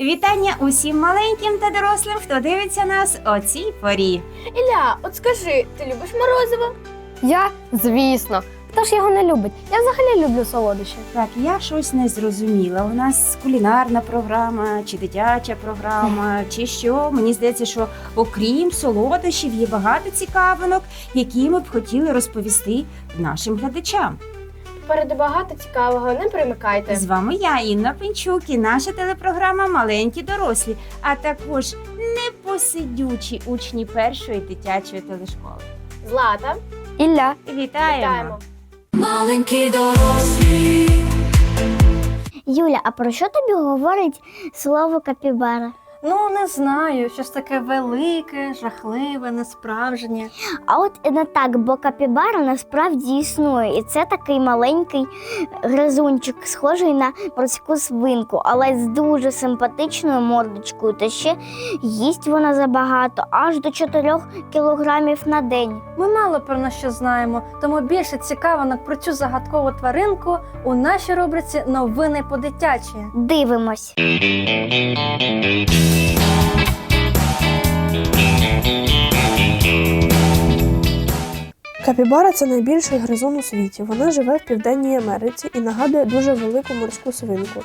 вітання усім маленьким та дорослим, хто дивиться нас о цій порі. Ілля, от скажи, ти любиш морозиво? Я, звісно. Хто ж його не любить? Я взагалі люблю солодощі. Так, я щось не зрозуміла. У нас кулінарна програма, чи дитяча програма, чи що. Мені здається, що окрім солодощів є багато цікавинок, які ми б хотіли розповісти нашим глядачам. Попереду багато цікавого, не примикайте. З вами я, Інна Пенчук, і наша телепрограма Маленькі дорослі, а також непосидючі учні першої дитячої телешколи. Злата, Ілля. Вітаємо! вітаємо. Маленькі дорослі. Юля, а про що тобі говорить слово капібара? Ну, не знаю, щось таке велике, жахливе, несправжнє. А от і не так, бо капібара насправді існує, і це такий маленький гризунчик, схожий на морську свинку, але з дуже симпатичною мордочкою. Та ще їсть вона забагато, аж до 4 кілограмів на день. Ми мало про нас що знаємо, тому більше цікавинок про цю загадкову тваринку у нашій рубриці Новини по дитячі. Дивимось. Капібара це найбільший гризун у світі. Вона живе в Південній Америці і нагадує дуже велику морську свинку.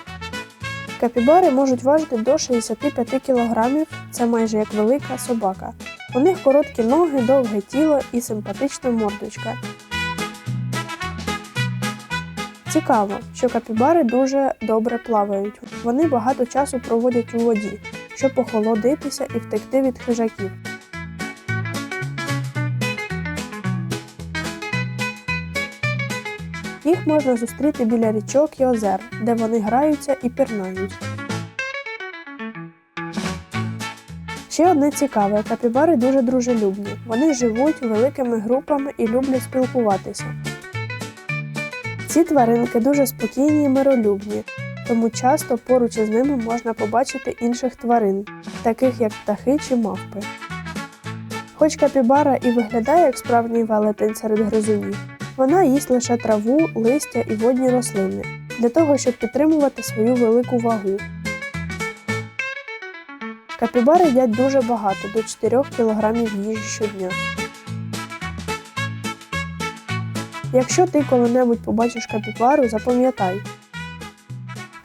Капібари можуть важити до 65 кг, це майже як велика собака. У них короткі ноги, довге тіло і симпатична мордочка. Цікаво, що капібари дуже добре плавають. Вони багато часу проводять у воді, щоб охолодитися і втекти від хижаків. Їх можна зустріти біля річок і озер, де вони граються і пірнають. Ще одне цікаве, капібари дуже дружелюбні. Вони живуть великими групами і люблять спілкуватися. Ці тваринки дуже спокійні і миролюбні, тому часто поруч із ними можна побачити інших тварин, таких як птахи чи мавпи. Хоч капібара і виглядає як справжній велетень серед гризунів, вона їсть лише траву, листя і водні рослини для того, щоб підтримувати свою велику вагу. Капібари їдять дуже багато до 4 кг їжі щодня. Якщо ти коли-небудь побачиш капібару, запам'ятай,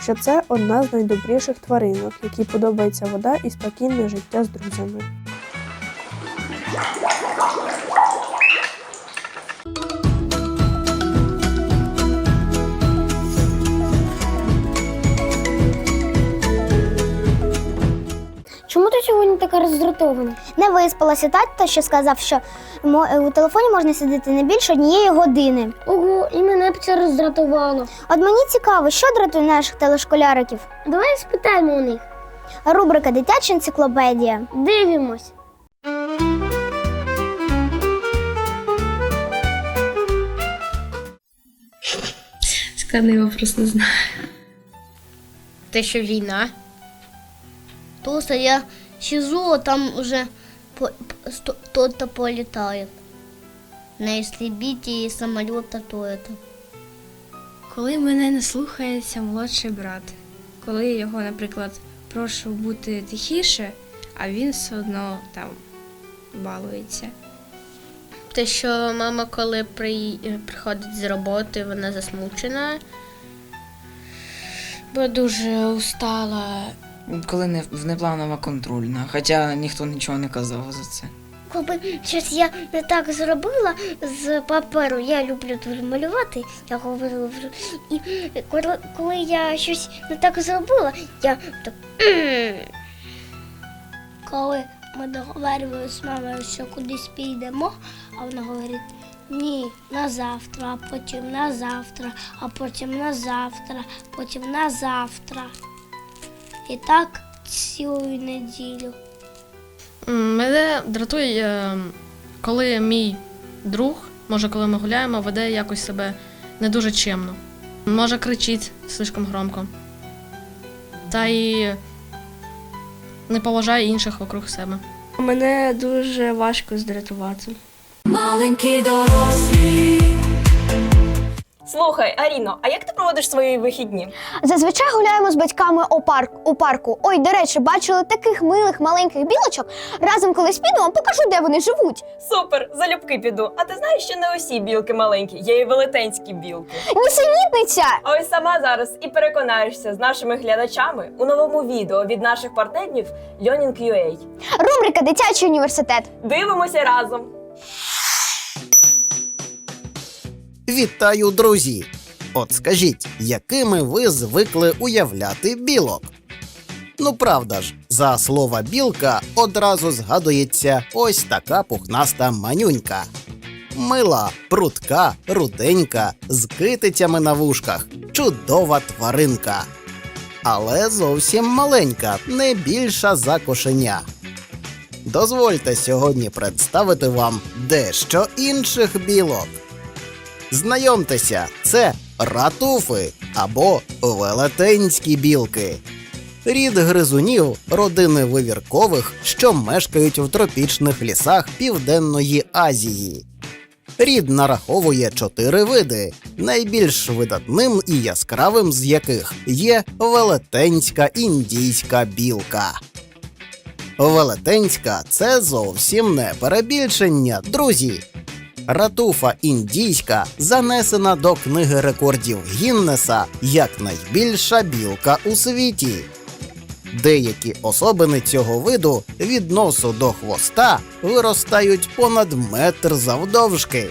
що це одна з найдобріших тваринок, якій подобається вода і спокійне життя з друзями. Ти сьогодні роздратована? Не виспалася тато, що сказав, що е, у телефоні можна сидіти не більше однієї години. Ого, і мене б це роздратувало. От мені цікаво, що дратує наших телешколяриків? Давай спитаємо у них. Рубрика Дитяча енциклопедія. Дивимось. Складний вопрос не знаю. Те, що війна. Просто я сижу, а там уже кто-то полетает. На истребителе самолета то это. Коли мене не слухається молодший брат, коли я його, наприклад, прошу бути тихіше, а він все одно там балується. Те, що мама, коли при... приходить з роботи, вона засмучена. Бо дуже устала. Коли не внепланова контрольна, хоча ніхто нічого не казав за це. Коли щось я не так зробила з паперу, я люблю дуже малювати, я говорила. І коли, я щось не так зробила, я так. Коли ми договорювалися з мамою, що кудись підемо, а вона говорить, ні, на завтра, а потім на завтра, а потім на завтра, потім на завтра. І так цілу неділю. Мене дратує, е, коли мій друг, може, коли ми гуляємо, веде якось себе не дуже чемно. Може, кричить слишком громко. Та і не поважає інших вокруг себе. Мене дуже важко здратувати. Маленькі дорослі. Слухай, Аріно, а як ти проводиш свої вихідні? Зазвичай гуляємо з батьками у, парк, у парку. Ой, до речі, бачили таких милих маленьких білочок. Разом колись підемо, покажу, де вони живуть. Супер, залюбки піду. А ти знаєш, що не усі білки маленькі, є і велетенські білки. Нісенітниця! А ось сама зараз і переконаєшся з нашими глядачами у новому відео від наших партнерів Learning.ua. Рубрика Дитячий університет. Дивимося разом. Вітаю, друзі! От скажіть, якими ви звикли уявляти білок? Ну правда ж, за слова білка одразу згадується ось така пухнаста манюнька. Мила, прутка, руденька, з китицями на вушках, чудова тваринка. Але зовсім маленька, не більша за кошеня. Дозвольте сьогодні представити вам дещо інших білок. Знайомтеся, це ратуфи або велетенські білки. Рід гризунів родини вивіркових, що мешкають в тропічних лісах Південної Азії. Рід нараховує чотири види, найбільш видатним і яскравим з яких є велетенська індійська білка. Велетенська це зовсім не перебільшення, друзі. Ратуфа індійська занесена до книги рекордів Гіннеса як найбільша білка у світі. Деякі особини цього виду від носу до хвоста виростають понад метр завдовжки.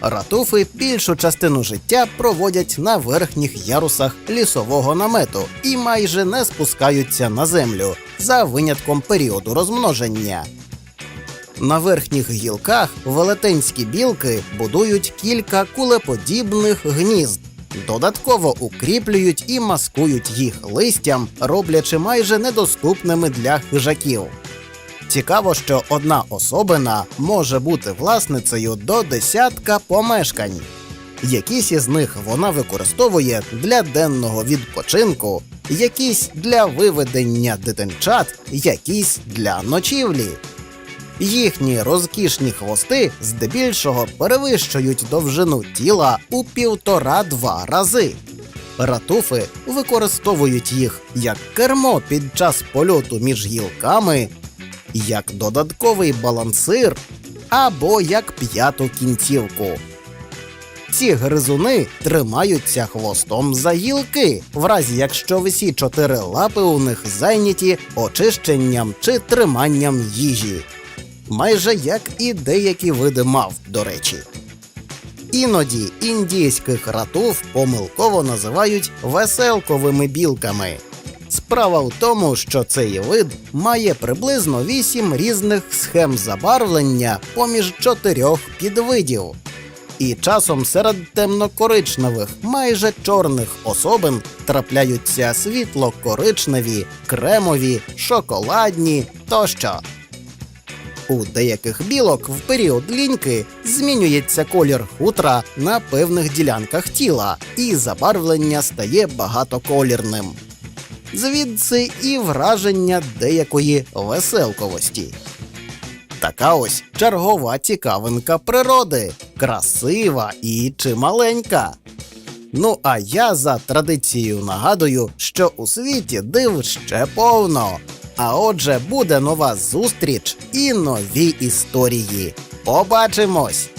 Ратуфи більшу частину життя проводять на верхніх ярусах лісового намету і майже не спускаються на землю за винятком періоду розмноження. На верхніх гілках велетенські білки будують кілька кулеподібних гнізд, додатково укріплюють і маскують їх листям, роблячи майже недоступними для хижаків. Цікаво, що одна особина може бути власницею до десятка помешкань. Якісь із них вона використовує для денного відпочинку, якісь для виведення дитинчат, якісь для ночівлі. Їхні розкішні хвости здебільшого перевищують довжину тіла у півтора-два рази. Ратуфи використовують їх як кермо під час польоту між гілками, як додатковий балансир або як п'яту кінцівку. Ці гризуни тримаються хвостом за гілки, в разі якщо всі чотири лапи у них зайняті очищенням чи триманням їжі майже як і деякі види мав, до речі. Іноді індійських ратув помилково називають веселковими білками. Справа в тому, що цей вид має приблизно вісім різних схем забарвлення поміж чотирьох підвидів. І часом серед темно-коричневих, майже чорних особин трапляються світло-коричневі, кремові, шоколадні тощо. У деяких білок в період ліньки змінюється колір хутра на певних ділянках тіла, і забарвлення стає багатоколірним. Звідси і враження деякої веселковості. Така ось чергова цікавинка природи, красива і чималенька. Ну а я за традицією нагадую, що у світі див ще повно. А отже, буде нова зустріч і нові історії. Побачимось!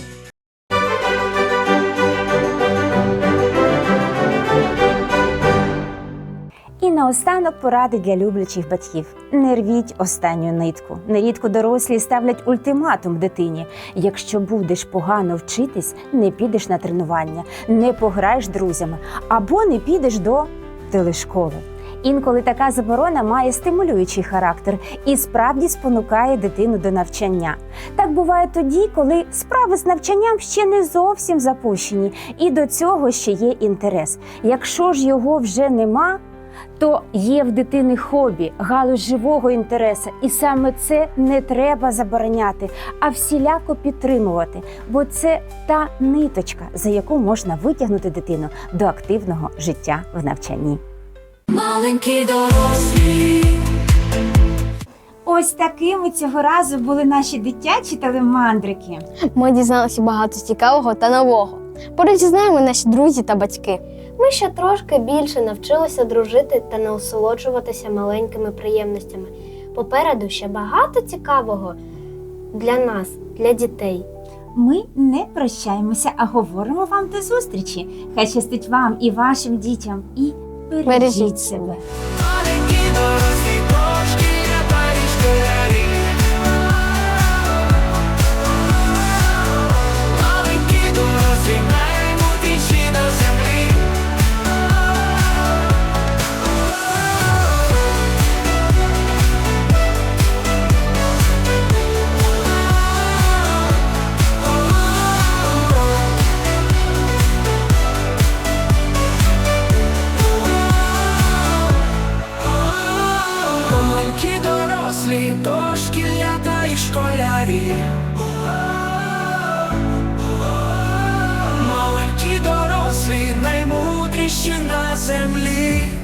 І наостанок поради для люблячих батьків: не рвіть останню нитку. Нерідко дорослі ставлять ультиматум дитині: якщо будеш погано вчитись, не підеш на тренування, не пограєш друзями або не підеш до телешколи. Інколи така заборона має стимулюючий характер і справді спонукає дитину до навчання. Так буває тоді, коли справи з навчанням ще не зовсім запущені, і до цього ще є інтерес. Якщо ж його вже нема, то є в дитини хобі, галузь живого інтересу, і саме це не треба забороняти, а всіляко підтримувати, бо це та ниточка, за яку можна витягнути дитину до активного життя в навчанні. Маленькі дорослі. Ось такими цього разу були наші дитячі телемандрики. Ми дізналися багато цікавого та нового. Поруч з нами наші друзі та батьки. Ми ще трошки більше навчилися дружити та насолоджуватися маленькими приємностями. Попереду ще багато цікавого для нас, для дітей. Ми не прощаємося, а говоримо вам до зустрічі. Хай щастить вам і вашим дітям. І бережіть, себе. Дорослі, дошкілята і школярі. Маленькі дорослі, наймудріші на землі.